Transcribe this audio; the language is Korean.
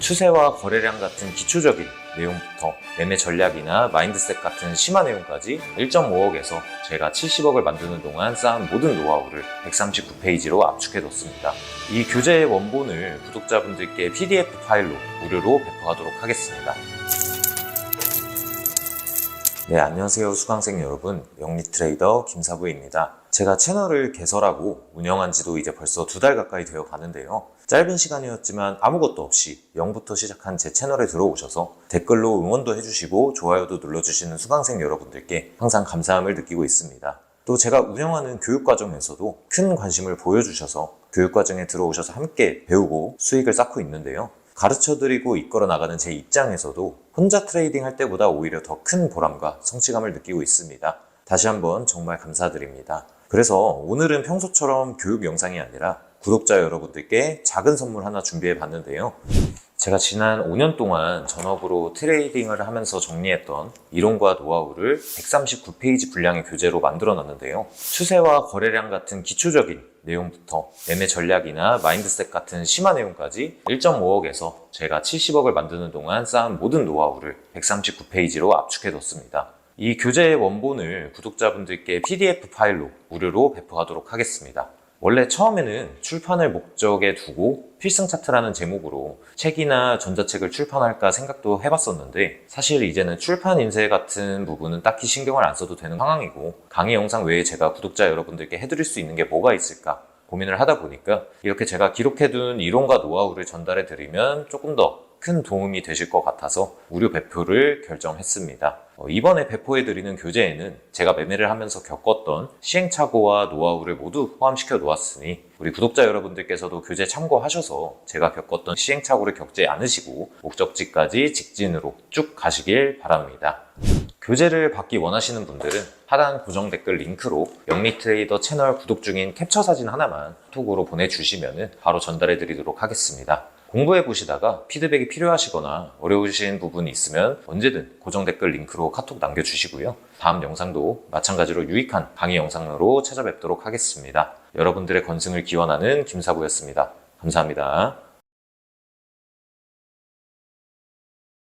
추세와 거래량 같은 기초적인 내용부터 매매 전략이나 마인드셋 같은 심화 내용까지 1.5억에서 제가 70억을 만드는 동안 쌓은 모든 노하우를 139페이지로 압축해뒀습니다. 이 교재의 원본을 구독자분들께 PDF 파일로 무료로 배포하도록 하겠습니다. 네, 안녕하세요. 수강생 여러분. 영리 트레이더 김사부입니다. 제가 채널을 개설하고 운영한 지도 이제 벌써 두 달 가까이 되어 가는데요. 짧은 시간이었지만 아무것도 없이 0부터 시작한 제 채널에 들어오셔서 댓글로 응원도 해주시고 좋아요도 눌러주시는 수강생 여러분들께 항상 감사함을 느끼고 있습니다. 또 제가 운영하는 교육과정에서도 큰 관심을 보여주셔서 교육과정에 들어오셔서 함께 배우고 수익을 쌓고 있는데요. 가르쳐드리고 이끌어 나가는 제 입장에서도 혼자 트레이딩 할 때보다 오히려 더 큰 보람과 성취감을 느끼고 있습니다. 다시 한번 정말 감사드립니다. 그래서 오늘은 평소처럼 교육 영상이 아니라 구독자 여러분들께 작은 선물 하나 준비해 봤는데요. 제가 지난 5년 동안 전업으로 트레이딩을 하면서 정리했던 이론과 노하우를 139페이지 분량의 교재로 만들어 놨는데요. 추세와 거래량 같은 기초적인 내용부터 매매 전략이나 마인드셋 같은 심화 내용까지 1.5억에서 제가 70억을 만드는 동안 쌓은 모든 노하우를 139페이지로 압축해 뒀습니다. 이 교재의 원본을 구독자분들께 PDF 파일로 무료로 배포하도록 하겠습니다. 원래 처음에는 출판을 목적에 두고 필승 차트라는 제목으로 책이나 전자책을 출판할까 생각도 해봤었는데 사실 이제는 출판 인쇄 같은 부분은 딱히 신경을 안 써도 되는 상황이고 강의 영상 외에 제가 구독자 여러분들께 해드릴 수 있는 게 뭐가 있을까 고민을 하다 보니까 이렇게 제가 기록해둔 이론과 노하우를 전달해 드리면 조금 더 큰 도움이 되실 것 같아서 무료 배포를 결정했습니다. 어, 이번에 배포해드리는 교재에는 제가 매매를 하면서 겪었던 시행착오와 노하우를 모두 포함시켜 놓았으니 우리 구독자 여러분들께서도 교재 참고하셔서 제가 겪었던 시행착오를 겪지 않으시고 목적지까지 직진으로 쭉 가시길 바랍니다. 교재를 받기 원하시는 분들은 하단 고정 댓글 링크로 영리 트레이더 채널 구독 중인 캡처 사진 하나만 톡으로 보내주시면 바로 전달해 드리도록 하겠습니다. 공부해 보시다가 피드백이 필요하시거나 어려우신 부분이 있으면 언제든 고정 댓글 링크로 카톡 남겨주시고요. 다음 영상도 마찬가지로 유익한 강의 영상으로 찾아뵙도록 하겠습니다. 여러분들의 건승을 기원하는 김사부였습니다. 감사합니다.